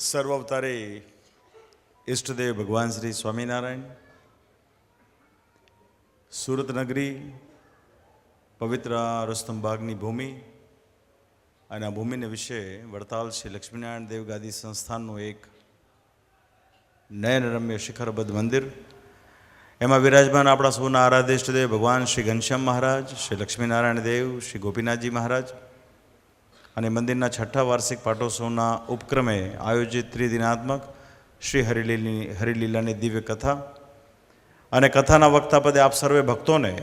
સર્વ અવતારે ઈષ્ટદેવ ભગવાન શ્રી સ્વામિનારાયણ. સુરત નગરી પવિત્ર રસ્તંબાગની ભૂમિ અને આ ભૂમિને વિશે વડતાલ શ્રી લક્ષ્મીનારાયણ દેવ ગાદી સંસ્થાનનું એક નયનરમ્ય શિખરબદ્ધ મંદિર. એમાં વિરાજમાન આપણા સૌના આરાધ્ય ઈષ્ટદેવ ભગવાન શ્રી ઘનશ્યામ મહારાજ, શ્રી લક્ષ્મીનારાયણ દેવ, શ્રી ગોપીનાથજી મહારાજ અને મંદિરના છઠ્ઠા વાર્ષિક પાટોત્સવના ઉપક્રમે આયોજિત ત્રિદિનાત્મક શ્રી હરિલીની હરિલીલાની દિવ્ય કથા. અને કથાના વક્તા પદે આપ સર્વે ભક્તોને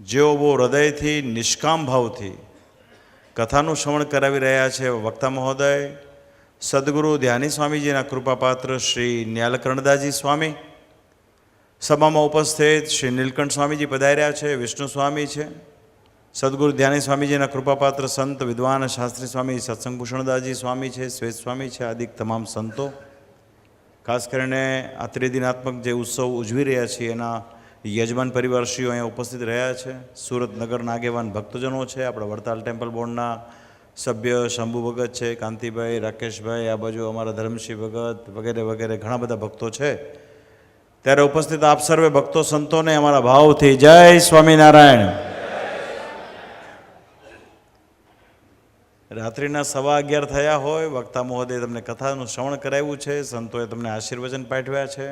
જેઓ બહુ હૃદયથી નિષ્કામ ભાવથી કથાનું શ્રવણ કરાવી રહ્યા છે, વક્તા મહોદય, સદગુરુ ધ્યાની સ્વામીજીના કૃપાપાત્ર શ્રી ન્યાલકર્ણદાજી સ્વામી, સભામાં ઉપસ્થિત શ્રી નીલકંઠ સ્વામીજી પધાર્યા છે, વિષ્ણુ સ્વામી છે સદગુરુ ધ્યાની સ્વામીજીના કૃપાપાત્ર સંત, વિદ્વાન શાસ્ત્રી સ્વામી, સત્સંગ સ્વામી છે, શ્વેત સ્વામી છે આદિક તમામ સંતો. ખાસ કરીને આ ત્રિદિનાત્મક જે ઉત્સવ ઉજવી રહ્યા છીએ, એના યજમાન પરિવારશ્રીઓ અહીંયા ઉપસ્થિત રહ્યા છે. સુરત નગરના આગેવાન ભક્તજનો છે, આપણા વડતાલ ટેમ્પલ બોર્ડના સભ્ય શંભુ ભગત છે, કાંતિભાઈ, રાકેશભાઈ, આ બાજુ અમારા ધર્મસિંહ ભગત વગેરે વગેરે ઘણા બધા ભક્તો છે. ત્યારે ઉપસ્થિત આપ સર્વે ભક્તો સંતોને અમારા ભાવથી જય સ્વામિનારાયણ. રાત્રિના સવા અગિયાર થયા હોય, વક્તા મહોદય તમને કથાનું શ્રવણ કરાવ્યું છે, સંતોએ તમને આશીર્વચન પાઠવ્યા છે.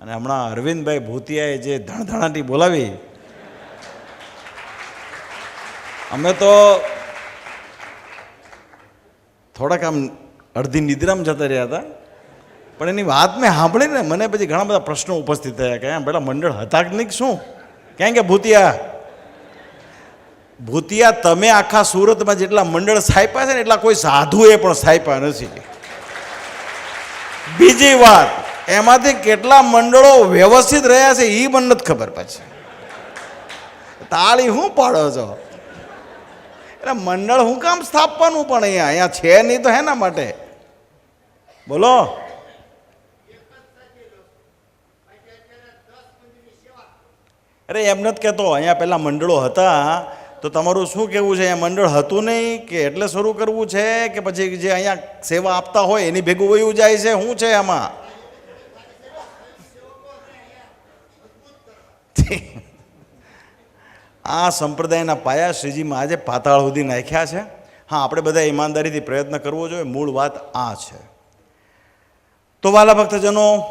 અને હમણાં અરવિંદભાઈ ભૂતિયાએ જે ધણધણાટી બોલાવી, અમે તો થોડાક આમ અડધી નિદ્રામાં જતા રહ્યા હતા. પણ એની વાત મેં સાંભળીને મને પછી ઘણા બધા પ્રશ્નો ઉપસ્થિત થયા કે પેલા મંડળ હતા કે નહીં શું? ક્યાં કે ભૂતિયા? ભૂતિયા, તમે આખા સુરતમાં જેટલા મંડળ સાયપા છે ને, એટલા કોઈ સાધુએ પણ સાયપા નથી. બીજી વાત, એમાંથી કેટલા મંડળો વ્યવસ્થિત રહ્યા છે એ મને નથી ખબર પછી. તાળી હું પાડો છો? એટલે મંડળ હું કામ સ્થાપવાનું પણ અહીંયા? અહીંયા છે નહીં તો હેના માટે? બોલો. અરે એમ નથી કહેતો, અહીંયા પહેલાં મંડળો હતા તો તમારું શું કહેવું છે? અહીંયા મંડળ હતું નહીં કે એટલે શરૂ કરવું છે કે પછી જે અહીંયા સેવા આપતા હોય એની ભેગું વયું જાય છે? શું છે આમાં? આ સંપ્રદાયના પાયા શ્રીજીમાં આજે પાતાળ સુધી નાખ્યા છે. હા, આપણે બધા ઈમાનદારીથી પ્રયત્ન કરવો જોઈએ. મૂળ વાત આ છે. તો વાલા ભક્તજનો,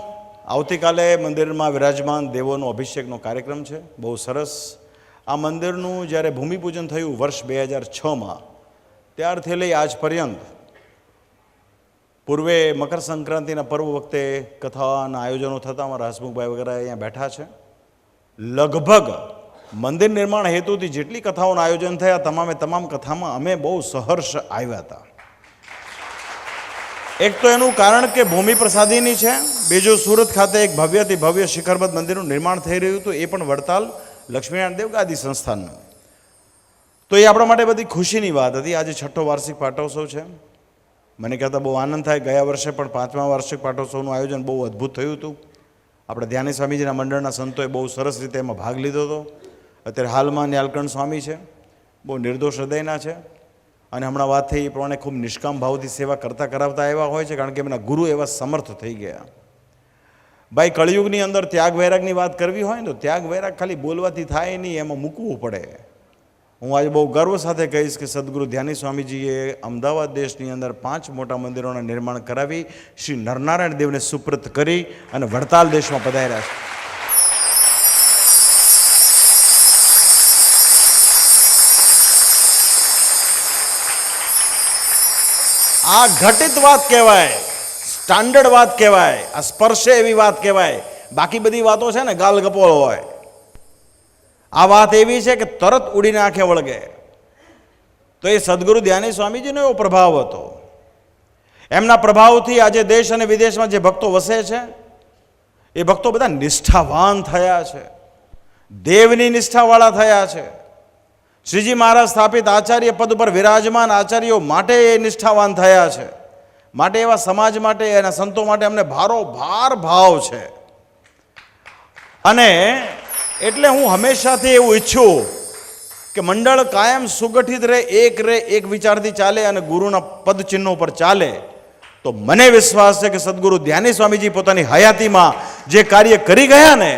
આવતીકાલે મંદિરમાં વિરાજમાન દેવોનો અભિષેકનો કાર્યક્રમ છે. બહુ સરસ. આ મંદિરનું જ્યારે ભૂમિપૂજન થયું વર્ષ બે હજાર છમાં, ત્યારથી લઈ આજ પર્યંત, પૂર્વે મકર સંક્રાંતિના પર્વ વખતે કથાના આયોજનો થતા અમારા હસમુખભાઈ વગેરે અહીંયા બેઠા છે. લગભગ મંદિર નિર્માણ હેતુથી જેટલી કથાઓના આયોજન થયા, તમામે તમામ કથામાં અમે બહુ સહર્ષ આવ્યા હતા. એક તો એનું કારણ કે ભૂમિ પ્રસાદીની છે. બીજું સુરત ખાતે એક ભવ્યથી ભવ્ય શિખરબદ્ધ મંદિરનું નિર્માણ થઈ રહ્યું હતું. એ પણ વડતાલ લક્ષ્મીનારાયણ દેવ ગાદી સંસ્થાનનું. તો એ આપણા માટે બધી ખુશીની વાત હતી. આજે છઠ્ઠો વાર્ષિક પાટોત્સવ છે. મને કહેતા બહુ આનંદ થાય. ગયા વર્ષે પણ પાંચમા વાર્ષિક પાટોત્સવનું આયોજન બહુ અદ્ભુત થયું હતું. આપણે ધ્યાની સ્વામીજીના મંડળના સંતોએ બહુ સરસ રીતે એમાં ભાગ લીધો હતો. અત્યારે હાલમાં ન્યાલકંઠ સ્વામી છે. બહુ નિર્દોષ હૃદયના છે. અને હમણાં વાત થઈ એ પ્રમાણે ખૂબ નિષ્કામ ભાવથી સેવા કરતા કરાવતા એવા હોય છે. કારણ કે એમના ગુરુ એવા સમર્થ થઈ ગયા. ભાઈ, કળિયુગની અંદર ત્યાગ વૈરાગની વાત કરવી હોય ને, તો ત્યાગ વૈરાગ ખાલી બોલવાથી થાય નહીં, એમાં મૂકવું પડે. હું આજે બહુ ગર્વ સાથે કહીશ કે સદગુરુ ધ્યાની સ્વામીજીએ અમદાવાદ દેશની અંદર પાંચ મોટા મંદિરોના નિર્માણ કરાવી, શ્રી નરનારાયણ દેવને સુપ્રત કરી અને વડતાલ દેશમાં પધાર્યા છે. આ ઘટિત વાત કહેવાય. સ્ટાન્ડર્ડ વાત કહેવાય, આ સ્પર્શે એવી વાત કહેવાય. બાકી બધી વાતો છે ને ગાલગપોળ હોય. આ વાત એવી છે કે તરત ઉડીને આંખે વળગે. તો એ સદગુરુ ધ્યાની સ્વામીજીનો એવો પ્રભાવ હતો. એમના પ્રભાવથી આજે દેશ અને વિદેશમાં જે ભક્તો વસે છે, એ ભક્તો બધા નિષ્ઠાવાન થયા છે. દેવની નિષ્ઠાવાળા થયા છે. શ્રીજી મહારાજ સ્થાપિત આચાર્ય પદ પર વિરાજમાન આચાર્યો માટે એ નિષ્ઠાવાન થયા છે. માટે એવા સમાજ માટે એના સંતો માટે અમને ભારો ભાર ભાવ છે. અને એટલે હું હંમેશાથી એવું ઈચ્છું કે મંડળ કાયમ સુગઠિત રહે, એક રહે, એક વિચારથી ચાલે અને ગુરુના પદચિહ્નો પર ચાલે. તો મને વિશ્વાસ છે કે સદગુરુ ધ્યાની સ્વામીજી પોતાની હયાતીમાં જે કાર્ય કરી ગયા ને,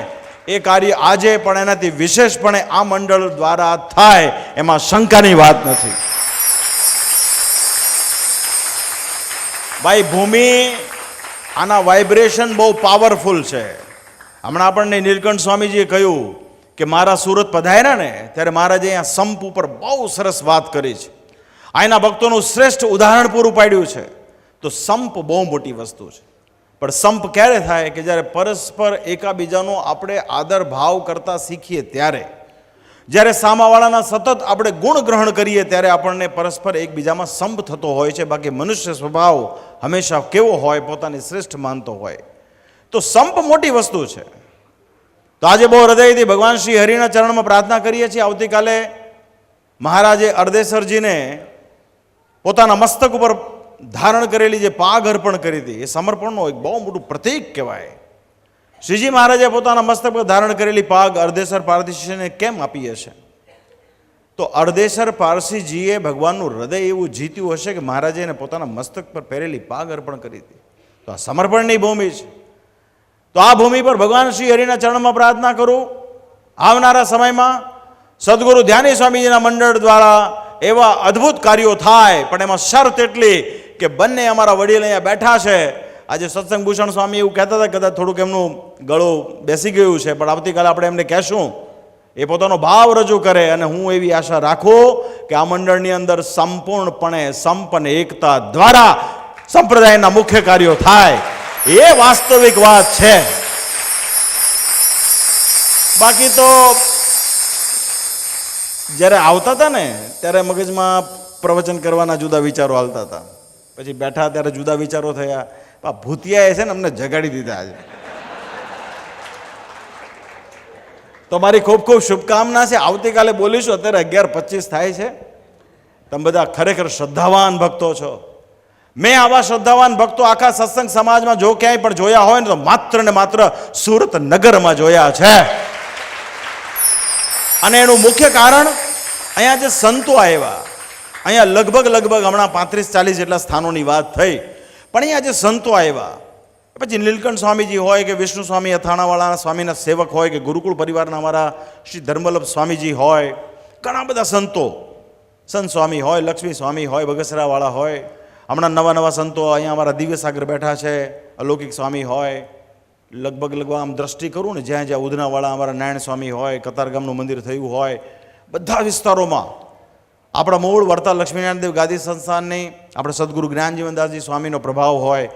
એ કાર્ય આજે પણ એનાથી વિશેષપણે આ મંડળ દ્વારા થાય એમાં શંકાની વાત નથી. ભાઈ, ભૂમિ, આના વાઇબ્રેશન બહુ પાવરફુલ છે. હમણાં આપણને નીલકંઠ સ્વામીજીએ કહ્યું કે મારા સુરત પધાર્યા ને, ત્યારે મહારાજે અહીંયા સંપ ઉપર બહુ સરસ વાત કરી છે. અહીંના ભક્તોનું શ્રેષ્ઠ ઉદાહરણ પૂરું પાડ્યું છે. તો સંપ બહુ મોટી વસ્તુ છે. પણ સંપ ક્યારે થાય કે જ્યારે પરસ્પર એકાબીજાનો આપણે આદર ભાવ કરતા શીખીએ ત્યારે? જ્યારે સામાવાળાના સતત આપણે ગુણ ગ્રહણ કરીએ ત્યારે આપણને પરસ્પર એકબીજામાં સંપ થતો હોય છે. બાકી મનુષ્ય સ્વભાવ હંમેશા કેવો હોય પોતાની શ્રેષ્ઠ માનતો હોય. તો સંપ મોટી વસ્તુ છે. તો આજે બહુ હૃદયથી ભગવાન શ્રી હરિના ચરણમાં પ્રાર્થના કરીએ છીએ. આવતીકાલે મહારાજે અર્ધેશ્વરજીને પોતાના મસ્તક ઉપર ધારણ કરેલી જે પાઘ અર્પણ કરી હતી, એ સમર્પણનો એક બહુ મોટું પ્રતીક કહેવાય. શ્રીજી મહારાજે પોતાના મસ્તક પર ધારણ કરેલી પાગ અર્ધેશ્વર પારસીજીને કેમ આપી હશે? તો અર્ધેશ્વર પારસીજીએ ભગવાનનું હૃદય એવું જીત્યું હશે કે મહારાજે એને પોતાના મસ્તક પર પહેરેલી પાગ અર્પણ કરી હતી. તો આ સમર્પણની ભૂમિ છે. તો આ ભૂમિ પર ભગવાન શ્રી હરિના ચરણમાં પ્રાર્થના કરું. આવનારા સમયમાં સદગુરુ ધ્યાની સ્વામીજીના મંડળ દ્વારા એવા અદ્ભુત કાર્યો થાય, પણ એમાં શરત એટલી કે બંને અમારા વડીલ અહીંયા બેઠા છે. આજે સત્સંગ ભૂષણ સ્વામી એવું કહેતા હતા, કદાચ થોડુંક એમનું ગળું બેસી ગયું છે, પણ આવતીકાલે આપણે એમને કહેશું. એ પોતાનો ભાવ રજૂ કરે અને હું એવી આશા રાખું કે આ મંડળની અંદર સંપૂર્ણપણે સંપન્ન એકતા દ્વારા સંપ્રદાયના મુખ્ય કાર્યો થાય. એ વાસ્તવિક વાત છે. બાકી તો જ્યારે આવતા હતા ને, ત્યારે મગજમાં પ્રવચન કરવાના જુદા વિચારો હાલતા હતા. પછી બેઠા ત્યારે જુદા વિચારો થયા. આ ભૂતિયાએ છે ને અમને જગાડી દીધા આજે તો મારી ખૂબ ખૂબ શુભકામના છે. આવતીકાલે બોલીશું, અત્યારે અગિયાર પચીસ થાય છે. તમે બધા ખરેખર શ્રદ્ધાવાન ભક્તો છો. મેં આવા શ્રદ્ધાવાન ભક્તો આખા સત્સંગ સમાજમાં જો ક્યાંય પણ જોયા હોય ને, તો માત્ર ને માત્ર સુરત નગરમાં જોયા છે. અને એનું મુખ્ય કારણ, અહીંયા જે સંતો આવ્યા, અહીંયા લગભગ લગભગ હમણાં પાંત્રીસ ચાલીસ જેટલા સ્થાનોની વાત થઈ. પણ અહીંયા જે સંતો આવ્યા, પછી નીલકંઠ સ્વામીજી હોય કે વિષ્ણુ સ્વામી, અથાણાવાળા સ્વામીના સેવક હોય કે ગુરુકુળ પરિવારના અમારા શ્રી ધર્મવલ્લભ સ્વામીજી હોય, ઘણા બધા સંતો, સંત સ્વામી હોય, લક્ષ્મી સ્વામી હોય, બગસરાવાળા હોય, હમણાં નવા નવા સંતો અહીંયા અમારા દિવ્ય સાગર બેઠા છે, અલૌકિક સ્વામી હોય, લગભગ લગભગ આમ દ્રષ્ટિ કરું ને, જ્યાં જ્યાં ઉધનાવાળા અમારા નારાયણ સ્વામી હોય, કતારગામનું મંદિર થયું હોય, બધા વિસ્તારોમાં આપણા મૂળ વર્તા લક્ષ્મીનારાયણ દેવ ગાદી સંસ્થાનની આપણે સદગુરુ જ્ઞાનજીવનદાસજી સ્વામીનો પ્રભાવ હોય.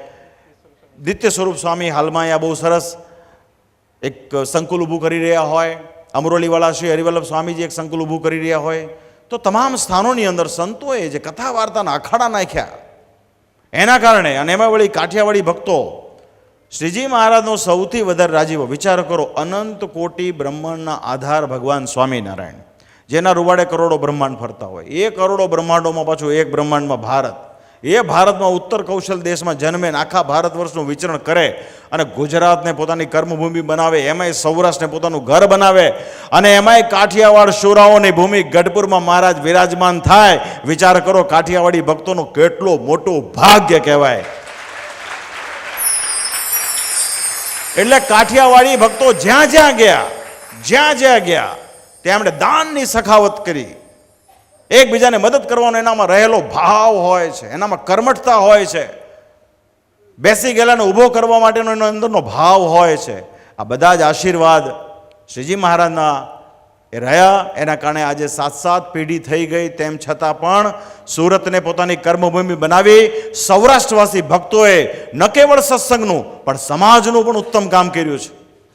દિત્ય સ્વરૂપ સ્વામી હાલમાં અહીંયા બહુ સરસ એક સંકુલ ઊભું કરી રહ્યા હોય. અમરોલીવાળા શ્રી હરિવલ્લભ સ્વામીજી એક સંકુલ ઊભું કરી રહ્યા હોય. તો તમામ સ્થાનોની અંદર સંતોએ જે કથા વાર્તાના અખાડા નાખ્યા. એના કારણે અને એમાં વળી કાઠિયાવાડી ભક્તો, શ્રીજી મહારાજનો સૌથી વધારે રાજીવો. વિચાર કરો, અનંત કોટી બ્રહ્માંડના આધાર ભગવાન સ્વામિનારાયણ. જેના રૂવાડે કરોડો બ્રહ્માંડ ફરતા હોય. એ કરોડો બ્રહ્માંડોમાં પાછું એક બ્રહ્માંડમાં ભારત. એ ભારતમાં ઉત્તર કૌશલ દેશમાં જન્મે આખા ભારત વર્ષનું વિચરણ કરે અને ગુજરાતને પોતાની કર્મભૂમિ બનાવે, એમાંય સૌરાષ્ટ્રને પોતાનું ઘર બનાવે અને એમાંય કાઠિયાવાડ શોરાઓની ભૂમિ ગઢપુરમાં મહારાજ વિરાજમાન થાય. વિચાર કરો કાઠિયાવાડી ભક્તોનો કેટલો મોટો ભાગ્ય કહેવાય. એટલે કાઠિયાવાડી ભક્તો જ્યાં જ્યાં ગયા, જ્યાં જ્યાં ગયા ત્યાં એમણે દાનની સખાવત કરી. એકબીજાને મદદ કરવાનો એનામાં રહેલો ભાવ હોય છે, એનામાં કર્મઠતા હોય છે. બેસી ગયેલાને ઊભો કરવા માટેનો એનો અંદરનો ભાવ હોય છે. આ બધા જ આશીર્વાદ શ્રીજી મહારાજના એ રહ્યા. એના કારણે આજે સાત સાત પેઢી થઈ ગઈ, તેમ છતાં પણ સુરતને પોતાની કર્મભૂમિ બનાવી. સૌરાષ્ટ્રવાસી ભક્તોએ ન કેવળ સત્સંગનું, પણ સમાજનું પણ ઉત્તમ કામ કર્યું છે.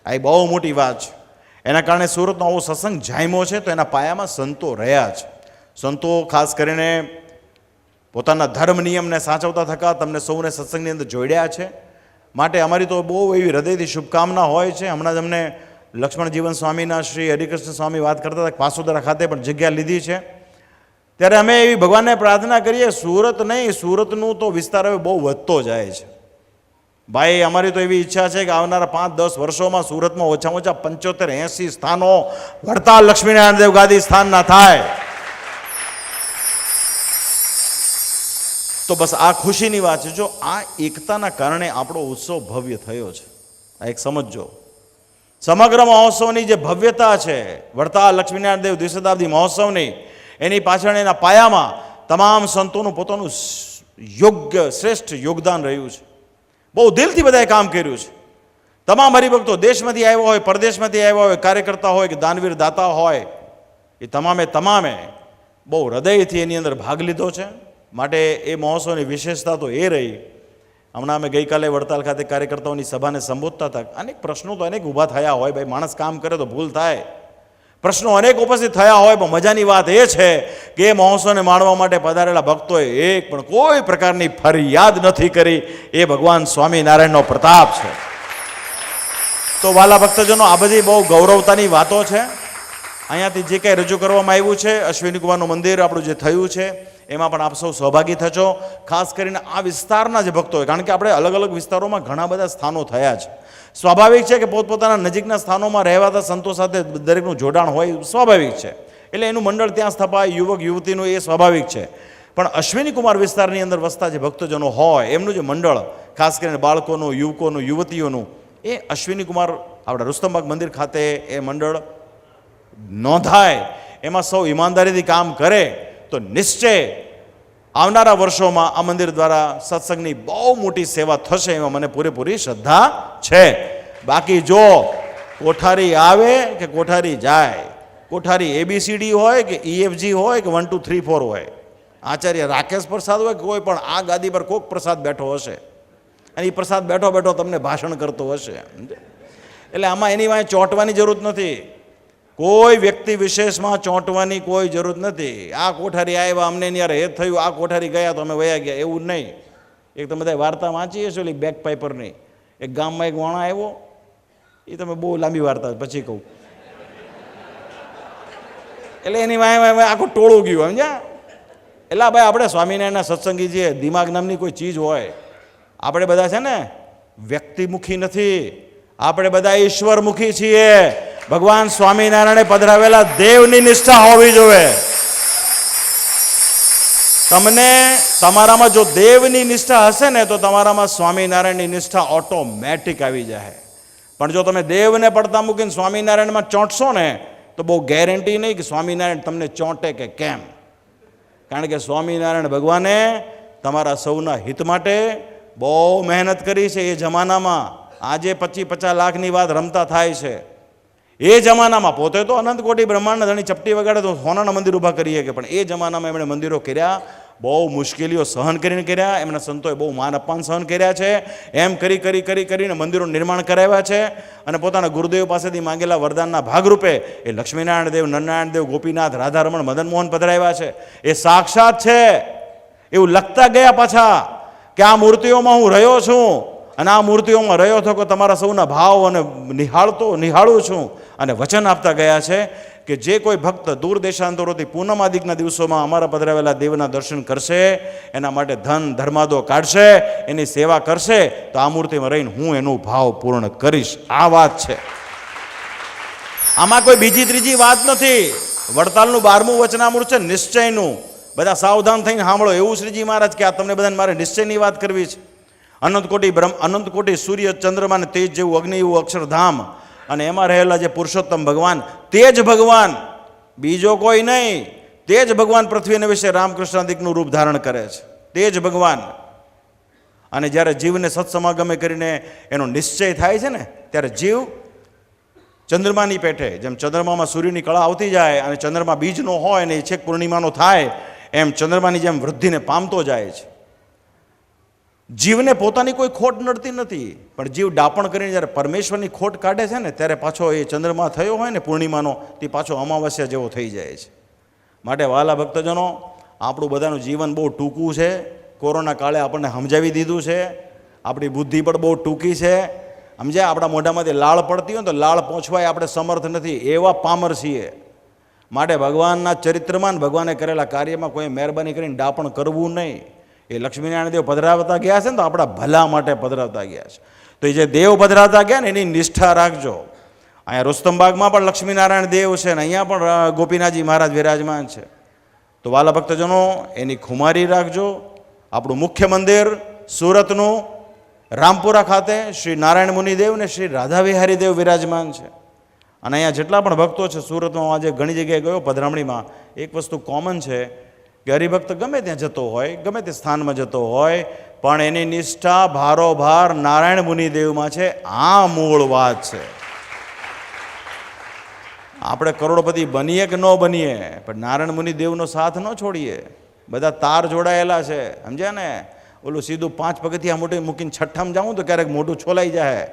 આ બહુ મોટી વાત છે. એના કારણે સુરતનો આવો સત્સંગ જામ્યો છે તો એના પાયામાં સંતો રહ્યા છે. સંતો ખાસ કરીને પોતાના ધર્મ નિયમને સાચવતા થકા તમને સૌને સત્સંગની અંદર જોડ્યા છે. માટે અમારી તો બહુ એવી હૃદયથી શુભકામના હોય છે. હમણાં જ અમને લક્ષ્મણ જીવન સ્વામીના શ્રી હરિકૃષ્ણ સ્વામી વાત કરતા હતા પાસોદરા ખાતે પણ જગ્યા લીધી છે. ત્યારે અમે એવી ભગવાનને પ્રાર્થના કરીએ, સુરત નહીં, સુરતનું તો વિસ્તાર હવે બહુ વધતો જાય છે. ભાઈ, અમારી તો એવી ઈચ્છા છે કે આવનારા પાંચ, દસ વર્ષોમાં સુરતમાં ઓછામાં ઓછા પંચોતેર, એંસી સ્થાનો વડતાલ લક્ષ્મીનારાયણ દેવ ગાદી સ્થાનના થાય. તો બસ આ ખુશીની વાત છે. જો આ એકતાના કારણે આપણો ઉત્સવ ભવ્ય થયો છે. આ એક સમજજો. સમગ્ર મહોત્સવની જે ભવ્યતા છે, વડતાલ લક્ષ્મીનારાયણ દેવ દ્વિશતાબ્દી મહોત્સવની, એની પાછળ એના પાયામાં તમામ સંતોનું પોતાનું યોગ્ય, શ્રેષ્ઠ યોગદાન રહ્યું છે. બહુ દિલથી બધાએ કામ કર્યું છે. તમામ હરિભક્તો દેશમાંથી આવ્યા હોય, પરદેશમાંથી આવ્યા હોય, કાર્યકર્તા હોય કે દાનવીર દાતા હોય, એ તમામે તમામે બહુ હૃદયથી એની અંદર ભાગ લીધો છે. માટે એ મહોત્સવની વિશેષતા તો એ રહી. હમણાં અમે ગઈકાલે વડતાલ ખાતે કાર્યકર્તાઓની સભાને સંબોધતા હતા. અનેક પ્રશ્નો તો અનેક ઊભા થયા હોય, ભાઈ માણસ કામ કરે તો ભૂલ થાય. પ્રશ્નો અનેક ઉપસ્થિત થયા હોય, પણ મજાની વાત એ છે કે એ મહોત્સવને માણવા માટે પધારેલા ભક્તોએ એક પણ કોઈ પ્રકારની ફરિયાદ નથી કરી. એ ભગવાન સ્વામિનારાયણનો પ્રતાપ છે. તો વાલા ભક્તજનો, આ બધી બહુ ગૌરવતાની વાતો છે. અહીંયાથી જે કંઈ રજૂ કરવામાં આવ્યું છે અશ્વિની કુમારનું મંદિર આપણું જે થયું છે એમાં પણ આપ સૌ સહભાગી થજો. ખાસ કરીને આ વિસ્તારના જે ભક્તો હોય, કારણ કે આપણે અલગ અલગ વિસ્તારોમાં ઘણા બધા સ્થાનો થયા છે. સ્વાભાવિક છે કે પોતપોતાના નજીકના સ્થાનોમાં રહેવાતા સંતો સાથે દરેકનું જોડાણ હોય, સ્વાભાવિક છે. એટલે એનું મંડળ ત્યાં સ્થપાય, યુવક યુવતીનું એ સ્વાભાવિક છે. પણ અશ્વિની કુમાર વિસ્તારની અંદર વસતા જે ભક્તજનો હોય, એમનું જે મંડળ, ખાસ કરીને બાળકોનું, યુવકોનું, યુવતીઓનું, એ અશ્વિની કુમાર આપણા રુસ્તમબાગ મંદિર ખાતે એ મંડળ નોંધાય. એમાં સૌ ઈમાનદારીથી કામ કરે. તો નિશ્ચય આવનારા વર્ષોમાં આ મંદિર દ્વારા સત્સંગની બહુ મોટી સેવા થશે એમાં મને પૂરેપૂરી શ્રદ્ધા છે. બાકી જો કોઠારી આવે કે કોઠારી જાય, કોઠારી એબીસીડી હોય કે ઈએફજી હોય કે વન ટુ થ્રી ફોર હોય, આચાર્ય રાકેશ પ્રસાદ હોય કે કોઈ પણ આ ગાદી પર કોક પ્રસાદ બેઠો હશે, અને એ પ્રસાદ બેઠો બેઠો તમને ભાષણ કરતો હશે એટલે આમાં એની વાંહે ચોંટવાની જરૂર નથી. કોઈ વ્યક્તિ વિશેષમાં ચોંટવાની કોઈ જરૂર નથી. આ કોઠારી આવ્યા અમને યાર એ થયું, આ કોઠારી ગયા તો અમે વયા ગયા, એવું નહીં. એક તમે બધા વાર્તા વાંચીએ છો એટલે બેક પાઇપરની એક ગામમાં એક વણા આવ્યો એ તમે બહુ લાંબી વાર્તા પછી કહું. એટલે એની વાય વાય આખું ટોળું ગયું, સમજ્યા? એટલે ભાઈ આપણે સ્વામિનારાયણના સત્સંગી છીએ, દિમાગ નામની કોઈ ચીજ હોય. આપણે બધા છે ને, વ્યક્તિમુખી નથી. આપણે બધા ઈશ્વરમુખી છીએ. ભગવાન સ્વામિનારાયણે પધરાવેલા દેવની નિષ્ઠા હોવી જોઈએ તમને તમારામાં જો દેવની નિષ્ઠા હશે ને, તો તમારામાં સ્વામિનારાયણની નિષ્ઠા ઓટોમેટિક આવી જાય પણ જો તમે દેવને પડતા મૂકીને સ્વામિનારાયણમાં ચોંટશો ને, તો બહુ ગેરંટી નહીં કે સ્વામિનારાયણ તમને ચોંટે કે કેમ. કારણ કે સ્વામિનારાયણ ભગવાને તમારા સૌના હિત માટે બહુ મહેનત કરી છે એ જમાનામાં. આજે પચીસ પચાસ લાખની વાત રમતા થાય છે. એ જમાનામાં પોતે તો અનંત કોટી બ્રહ્માંડ ધણી ચપટી વગાડે તો સોનાના મંદિર ઊભા કરીએ કે પણ એ જમાનામાં એમણે મંદિરો કર્યા, બહુ મુશ્કેલીઓ સહન કરીને કર્યા, એમના સંતોએ બહુ માન અપમાન સહન કર્યા છે, એમ કરી કરી કરી, કરીને મંદિરોનું નિર્માણ કરાવ્યા છે અને પોતાના ગુરુદેવ પાસેથી માંગેલા વરદાનના ભાગરૂપે એ લક્ષ્મીનારાયણ દેવ, નરનારાયણ દેવ, ગોપીનાથ, રાધારમણ મદન મોહન પધરાવ્યા છે. એ સાક્ષાત છે. એવું લખતા ગયા પાછા કે આ મૂર્તિઓમાં હું રહ્યો છું. અને આ મૂર્તિઓમાં રહ્યો છો કે તમારા સૌના ભાવ અને નિહાળતો, નિહાળું છું. અને વચન આપતા ગયા છે કે જે કોઈ ભક્ત દૂર દેશાંતરોથી પૂનમ આદિકના દિવસોમાં અમારા પધરાવેલા દેવના દર્શન કરશે, એના માટે ધન, ધર્માદો કાઢશે, એની સેવા કરશે, તો આ મૂર્તિમાં રહીને હું એનું ભાવ પૂર્ણ કરીશ. આ વાત છે. આમાં કોઈ બીજી, ત્રીજી વાત નથી. વડતાલનું બારમું વચનામૃત છે નિશ્ચયનું. બધા સાવધાન થઈને સાંભળો. એવું શ્રીજી મહારાજ કે આ તમને બધાને મારે નિશ્ચયની વાત કરવી છે. અનંત કોટી બ્રહ્મ અનંત કોટી સૂર્ય, ચંદ્રમા અને તેજ જેવું અગ્નિ એવું અક્ષરધામ. અને એમાં રહેલા જે પુરુષોત્તમ ભગવાન, તે જ ભગવાન. બીજો કોઈ નહીં. તે જ ભગવાન પૃથ્વીને વિશે રામકૃષ્ણાદિકનું રૂપ ધારણ કરે છે. તે જ ભગવાન. અને જ્યારે જીવને સત્સમાગમે કરીને એનો નિશ્ચય થાય છે ને, ત્યારે જીવ ચંદ્રમાની પેઠે, જેમ ચંદ્રમામાં સૂર્યની કળા આવતી જાય અને ચંદ્રમા બીજનો હોય અને છેક પૂર્ણિમાનો થાય, એમ ચંદ્રમાની જેમ વૃદ્ધિને પામતો જાય છે. જીવને પોતાની કોઈ ખોટ નડતી નથી. પણ જીવ ડાપણ કરીને જ્યારે પરમેશ્વરની ખોટ કાઢે છે ને, ત્યારે પાછો એ ચંદ્રમા થયો હોય ને, પૂર્ણિમાનો, તે પાછો અમાવસ્યા જેવો થઈ જાય છે. માટે વાલા ભક્તજનો, આપણું બધાનું જીવન બહુ ટૂંકું છે. કોરોના કાળે આપણને સમજાવી દીધું છે. આપણી બુદ્ધિ પણ બહુ ટૂંકી છે. સમજ્યા? આપણા મોઢામાંથી લાળ પડતી હોય તો લાળ પહોંચવાય આપણે સમર્થ નથી. એવા પામર છીએ. માટે ભગવાનના ચરિત્રમાં ભગવાને કરેલા કાર્યમાં કોઈ મહેરબાની કરીને ડાપણ કરવું નહીં. એ લક્ષ્મીનારાયણ દેવ પધરાવતા ગયા છે ને તો આપણા ભલા માટે પધરાવતા ગયા છે. તો એ જે દેવ પધરાવતા ગયા ને એની નિષ્ઠા રાખજો. અહીંયા રુસ્તમબાગમાં પણ લક્ષ્મીનારાયણ દેવ છે ને અહીંયા પણ ગોપીનાથજી મહારાજ વિરાજમાન છે. તો વાલા ભક્તજનો એની ખુમારી રાખજો. આપણું મુખ્ય મંદિર સુરતનું રામપુરા ખાતે શ્રી નારાયણ મુનિદેવ ને શ્રી રાધા વિહારી દેવ વિરાજમાન છે. અને અહીંયા જેટલા પણ ભક્તો છે સુરતમાં આજે ઘણી જગ્યાએ ગયો, પધરામણીમાં. એક વસ્તુ કોમન છે કે ગમે ત્યાં જતો હોય, ગમે તે સ્થાનમાં જતો હોય, પણ એની નિષ્ઠા ભારોભાર નારાયણ મુનિદેવમાં છે, આ મૂળ વાત છે. આપણે કરોડપતિ બનીએ કે ન બનીએ, પણ નારાયણ મુનિ દેવનો સાથ ન છોડીએ. બધા તાર જોડાયેલા છે, સમજ્યા ને? ઓલું સીધું પાંચ પગથિયા મોટી મૂકીને છઠ્ઠામાં જાઉં તો ક્યારેક મોટું છોલાઈ જાય.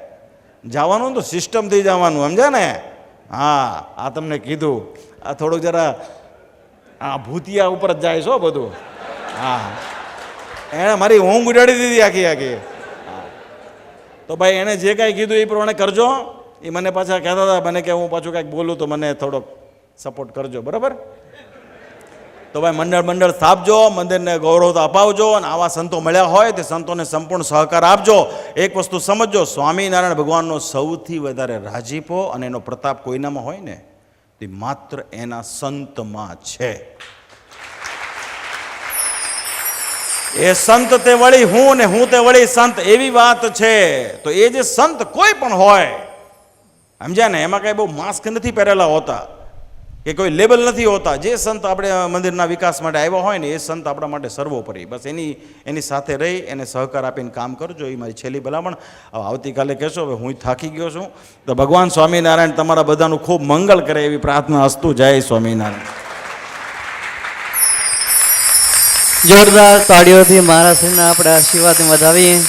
જવાનું તો સિસ્ટમથી જવાનું, સમજ્યા ને? હા, આ તમને કીધું. આ થોડુંક જરા આ ભૂતિયા ઉપર જ જાય છો બધું. હા. એણે મારી ઊંઘ ઉડાડી દીધી આખી આખી. તો ભાઈ એણે જે કાંઈ કીધું એ પ્રમાણે કરજો. એ મને પાછા કહેતા હતા મને કે હું પાછું કાંઈક બોલું તો મને થોડોક સપોર્ટ કરજો બરાબર? તો ભાઈ મંડળ મંડળ સ્થાપજો મંદિરને ગૌરવ અપાવજો અને આવા સંતો મળ્યા હોય તે સંતોને સંપૂર્ણ સહકાર આપજો. એક વસ્તુ સમજજો સ્વામિનારાયણ ભગવાનનો સૌથી વધારે રાજીપો અને એનો પ્રતાપ કોઈનામાં હોય ને? તે માત્ર એના સંતમાં છે. એ સંત તે વળી હું ને હું તે વળી સંત એવી વાત છે. તો એ જે સંત કોઈ પણ હોય, સમજ્યા ને? એમાં કઈ બહુ માસ્ક નથી પહેરેલા હોતા. કે કોઈ લેબલ નથી હોતા. જે સંત આપણે મંદિરના વિકાસ માટે આવ્યા હોય ને એ સંત આપણા માટે સર્વોપરી. બસ એની એની સાથે રહી, એને સહકાર આપીને કામ કરજો. એ મારી છેલ્લી ભલામણ. આવતીકાલે કહેશો, હવે હું થાકી ગયો છું. તો ભગવાન સ્વામિનારાયણ તમારા બધાનું ખૂબ મંગળ કરે એવી પ્રાર્થના હસ્તુ જય સ્વામિનારાયણ. જોરદાર તાળીઓથી મહારાજશ્રીના આપણે આશીર્વાદ વધાવીએ.